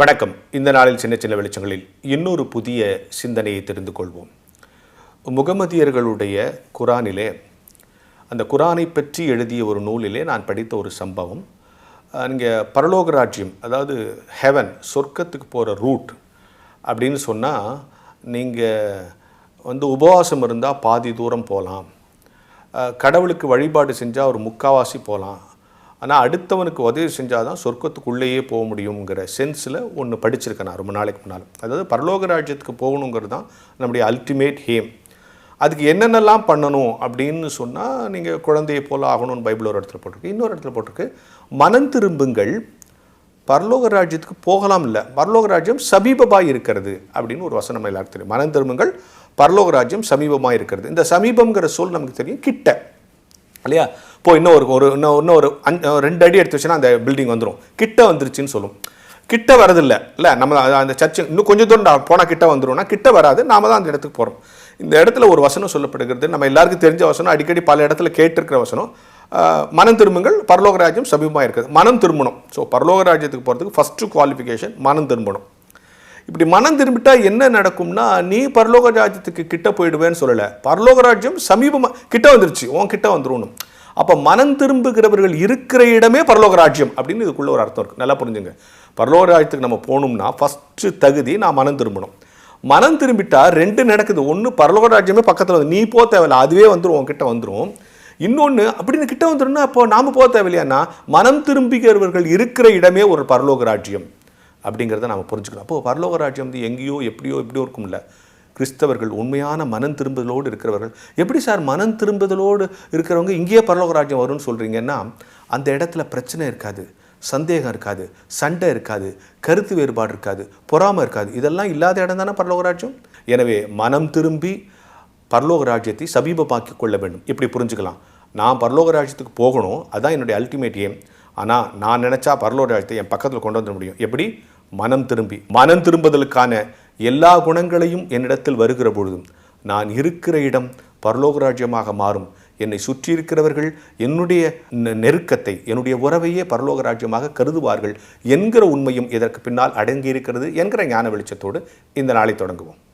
வணக்கம். இந்த நாளில் சின்ன சின்ன வெளிச்சங்களில் இன்னொரு புதிய சிந்தனையை தெரிந்து கொள்வோம். முகமதியர்களுடைய குரானிலே அந்த குரானை பற்றி எழுதிய ஒரு நூலிலே நான் படித்த ஒரு சம்பவம். இங்கே பரலோக ராஜ்யம் அதாவது ஹெவன் சொர்க்கத்துக்கு போகிற ரூட் அப்படின்னு சொன்னால் நீங்கள் வந்து உபவாசம் இருந்தால் பாதி தூரம் போகலாம் கடவுளுக்கு வழிபாடு செஞ்சால் ஒரு முக்காவாசி போகலாம் ஆனால் அடுத்தவனுக்கு உதவி செஞ்சால் தான் சொர்க்கத்துக்குள்ளேயே போக முடியுங்கிற சென்ஸில் ஒன்று படிச்சிருக்கேன் நான் ரொம்ப நாளைக்கு முன்னால். அதாவது பரலோக ராஜ்யத்துக்கு போகணுங்கிறது தான் நம்முடைய அல்டிமேட் ஹேம் அதுக்கு என்னென்னலாம் பண்ணணும் அப்படின்னு சொன்னால் நீங்கள் குழந்தையை போல் ஆகணும்னு பைபிள் ஒரு இடத்துல போட்டிருக்கு. இன்னொரு இடத்துல போட்டிருக்கு மனம் திரும்புங்கள் பரலோக ராஜ்யத்துக்கு போகலாம் இல்லை பரலோக ராஜ்யம் சமீபமாக இருக்கிறது அப்படின்னு ஒரு வசனம் எல்லாருக்கும் தெரியும். மனம் திரும்புங்கள் பரலோக ராஜ்யம் சமீபமாக இருக்கிறது. இந்த சமீபங்கிற சொல் நமக்கு தெரியும் கிட்ட. இல்லையா? இப்போ இன்னும் ஒரு ஒரு இன்னும் இன்னும் ஒரு அஞ்சு ரெண்டு அடி எடுத்து வச்சுன்னா அந்த பில்டிங் வந்துடும் கிட்ட வந்துருச்சுன்னு சொல்லும். கிட்ட வரதில்ல இல்லை நம்ம அந்த சர்ச்சு இன்னும் கொஞ்சம் தூரம் போனால் கிட்ட வந்துரும்னா கிட்ட வராது. நாம தான் அந்த இடத்துக்கு போகிறோம் இந்த இடத்துல ஒரு வசனம் சொல்லப்படுகிறது. நம்ம எல்லாருக்கும் தெரிஞ்ச வசனம் அடிக்கடி பல இடத்துல கேட்டிருக்கிற வசனம். மனம் திரும்புங்கள் பரலோக ராஜ்யம் சமீபமாக இருக்குது மனம் திரும்பணும். ஸோ பரலோக ராஜ்யத்துக்கு போகிறதுக்கு ஃபஸ்ட்டு குவாலிஃபிகேஷன் மனம் திரும்பணும். இப்படி மனம் திரும்பிட்டா என்ன நடக்கும்னா நீ பரலோக ராஜ்யத்துக்கு கிட்ட போயிடுவேன்னு சொல்லலை. பரலோக ராஜ்யம் சமீபமாக கிட்ட வந்துருச்சு. உன் கிட்ட வந்துருணும் அப்போ மனம் திரும்புகிறவர்கள் இருக்கிற இடமே பரலோக ராஜ்யம் அப்படின்னு இதுக்குள்ள ஒரு அர்த்தம் இருக்குது நல்லா புரிஞ்சுங்க. பரலோக ராஜ்யத்துக்கு நம்ம போகணும்னா ஃபஸ்ட்டு தகுதி நான் மனம் திரும்பணும். மனம் திரும்பிட்டால் ரெண்டு நடக்குது. ஒன்று பரலோக ராஜ்யமே பக்கத்தில் வந்து நீ போக தேவையில்ல அதுவே வந்துடும் உன்கிட்ட வந்துடும் இன்னொன்று அப்படின்னு கிட்ட வந்துடும்னா அப்போ நாம் போக தேவையில்லையான்னா மனம் திரும்புகிறவர்கள் இருக்கிற இடமே ஒரு பரலோக ராஜ்யம். அப்படிங்கிறத நாம் புரிஞ்சுக்கணும். அப்போது பரலோக ராஜ்யம் வந்து எங்கேயோ எப்படியோ எப்படியோ இருக்கும்ல. கிறிஸ்தவர்கள் உண்மையான மனம் திரும்புதலோடு இருக்கிறவர்கள். எப்படி சார் மனம் திரும்புதலோடு இருக்கிறவங்க இங்கேயே பரலோக ராஜ்யம் வரும்னு சொல்கிறீங்கன்னா அந்த இடத்துல பிரச்சனை இருக்காது சந்தேகம் இருக்காது சண்டை இருக்காது கருத்து வேறுபாடு இருக்காது பொறாமை இருக்காது. இதெல்லாம் இல்லாத இடம் தானே பரலோக ராஜ்யம் எனவே மனம் திரும்பி பரலோக ராஜ்யத்தை சமீபமாக்கி கொள்ள வேண்டும். இப்படி புரிஞ்சுக்கலாம். நான் பரலோக ராஜ்யத்துக்கு போகணும். அதுதான் என்னுடைய அல்டிமேட் ஏம் ஆனால் நான் நினச்சா பரலோட ராஜ்யத்தை என் பக்கத்தில் கொண்டு வந்துட முடியும். எப்படி? மனம் திரும்பி. மனம் திரும்புதலுக்கான எல்லா குணங்களையும் என்னிடத்தில் வருகிற பொழுதும் நான் இருக்கிற இடம் பரலோக ராஜ்யமாக மாறும். என்னை சுற்றி இருக்கிறவர்கள் என்னுடைய நெ- நெருக்கத்தை என்னுடைய உறவையே பரலோக ராஜ்யமாக கருதுவார்கள் என்கிற உண்மையும் இதற்கு பின்னால் அடங்கியிருக்கிறது என்கிற ஞான வெளிச்சத்தோடு இந்த நாளை தொடங்குவோம்.